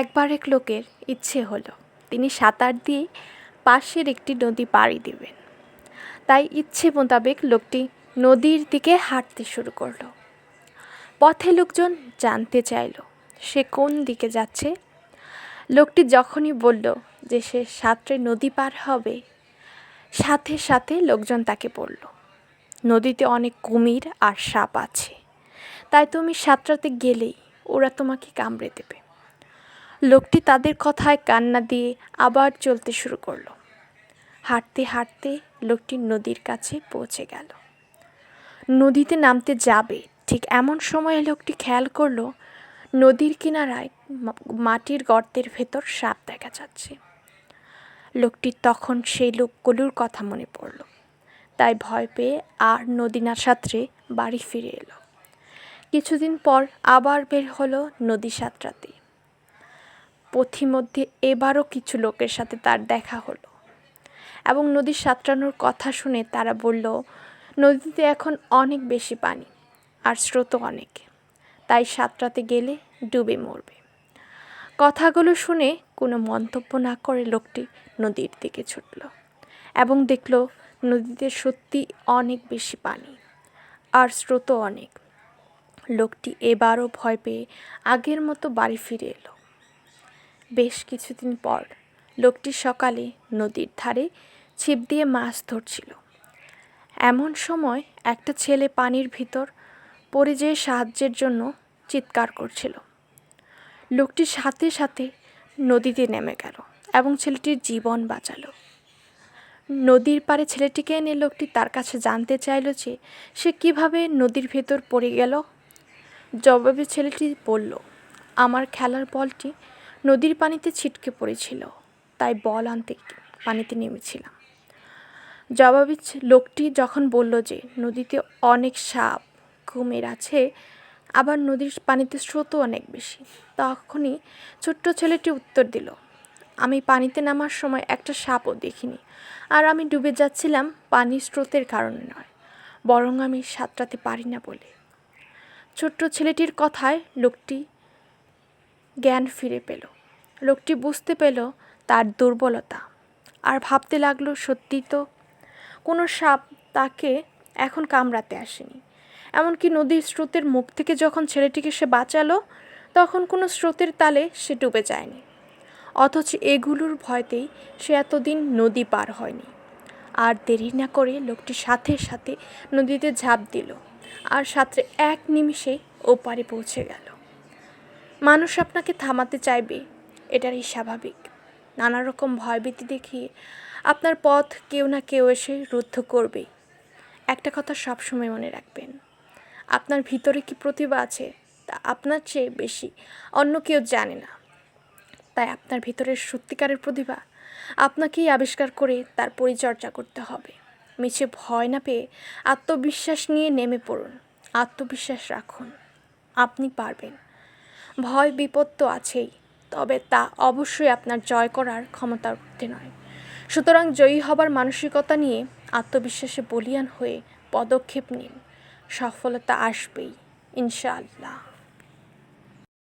একবার এক লোকের ইচ্ছে হলো, তিনি সাঁতার দিয়ে পাশের একটি নদী পাড়ি দেবেন। তাই ইচ্ছে মোতাবেক লোকটি নদীর দিকে হাঁটতে শুরু করল। পথে লোকজন জানতে চাইলো, সে কোন দিকে যাচ্ছে। লোকটি যখনই বলল যে সে সাঁতরে নদী পার হবে, সাথে সাথে লোকজন তাকে বলল, নদীতে অনেক কুমির আর সাপ আছে। তাই তুমি সাঁতরাতে গেলেই ওরা তোমাকে কামড়ে দেবে। লোকটি তাদের কথায় কান্না দিয়ে আবার চলতে শুরু করল। হাঁটতে হাঁটতে লোকটি নদীর কাছে পৌঁছে গেল। নদীতে নামতে যাবে, ঠিক এমন সময় লোকটি খেয়াল করল, নদীর কিনারায় মাটির গর্তের ভেতর সাপ দেখা যাচ্ছে। লোকটির তখন সেই লোকগুলোর কথা মনে পড়ল। তাই ভয় পেয়ে আর নদী না সাঁতরে বাড়ি ফিরে এলো। কিছুদিন পর আবার বের হলো নদী সাঁতরাতে। পথিমধ্যে এবারও কিছু লোকের সাথে তার দেখা হলো। এবং নদী সাঁতরানোর কথা শুনে তারা বলল, নদীতে এখন অনেক বেশি পানি আর স্রোতও অনেক। তাই সাঁতরাতে গেলে ডুবে মরবে। কথাগুলো শুনে কোনো মন্তব্য না করে লোকটি নদীর দিকে ছুটল এবং দেখল নদীতে সত্যি অনেক বেশি পানি আর স্রোতও অনেক। লোকটি এবারও ভয় পেয়ে আগের মতো বাড়ি ফিরে এলো। বেশ কিছুদিন পর লোকটি সকালে নদীর ধারে ছিপ দিয়ে মাছ ধরছিল। এমন সময় একটা ছেলে পানির ভিতর পড়ে যেয়ে সাহায্যের জন্য চিৎকার করছিল। লোকটি সাথে সাথে নদীতে নেমে গেল এবং ছেলেটির জীবন বাঁচালো। নদীর পাড়ে ছেলেটিকে এনে লোকটি তার কাছে জানতে চাইল যে সে কীভাবে নদীর ভেতর পড়ে গেল। জবাবে ছেলেটি বলল, আমার খেলার বলটি নদীর পানিতে ছিটকে পড়েছিল। তাই বল আনতে পানিতে নেমেছিলাম। জবাবে লোকটি যখন বলল যে নদীতে অনেক সাপ কুমির আছে, আবার নদীর পানিতে স্রোতও অনেক বেশি, তখনই ছোট্ট ছেলেটি উত্তর দিল, আমি পানিতে নামার সময় একটা সাপও দেখিনি, আর আমি ডুবে যাচ্ছিলাম পানির স্রোতের কারণে নয়, বরং আমি সাঁতরাতে পারি না বলে। ছোট্ট ছেলেটির কথায় লোকটি জ্ঞান ফিরে পেল। লোকটি বুঝতে পেল তার দুর্বলতা। আর ভাবতে লাগল সত্যি তো কোনো সাপ তাকে এখন কামড়াতে আসেনি। এমনকি নদীর স্রোতের মুখ থেকে যখন ছেলেটিকে সে বাঁচালো, তখন কোনো স্রোতের তালে সে ডুবে যায়নি। অথচ এগুলোর ভয়তেই সে এতদিন নদী পার হয়নি। আর দেরি না করে লোকটি সাথে সাথে নদীতে ঝাঁপ দিল। আর সাঁতরে এক নিমিষেই ওপারে পৌঁছে গেল। মানুষ আপনাকে থামাতে চাইবে, এটারই স্বাভাবিক। নানা রকম ভয়ভীতি দেখিয়ে আপনার পথ কেউ না কেউ এসে রুদ্ধ করবে। একটা কথা সবসময় মনে রাখবেন, আপনার ভিতরে কি প্রতিভা আছে তা আপনার চেয়ে বেশি, অন্য কেউ জানে না। তাই আপনার ভিতরের সত্যিকারের প্রতিভা আপনাকেই আবিষ্কার করে তার পরিচর্যা করতে হবে। মিছে ভয় না পেয়ে আত্মবিশ্বাস নিয়ে নেমে পড়ুন, আত্মবিশ্বাস রাখুন, আপনি পারবেন। ভয় বিপদ তো আছেই, তবে তা অবশ্যই আপনার জয় করার ক্ষমতার ঊর্ধ্বে নয়। সুতরাং জয়ী হবার মানসিকতা নিয়ে আত্মবিশ্বাসে বলিয়ান হয়ে পদক্ষেপ নিন। সফলতা আসবেই, ইনশাআল্লাহ।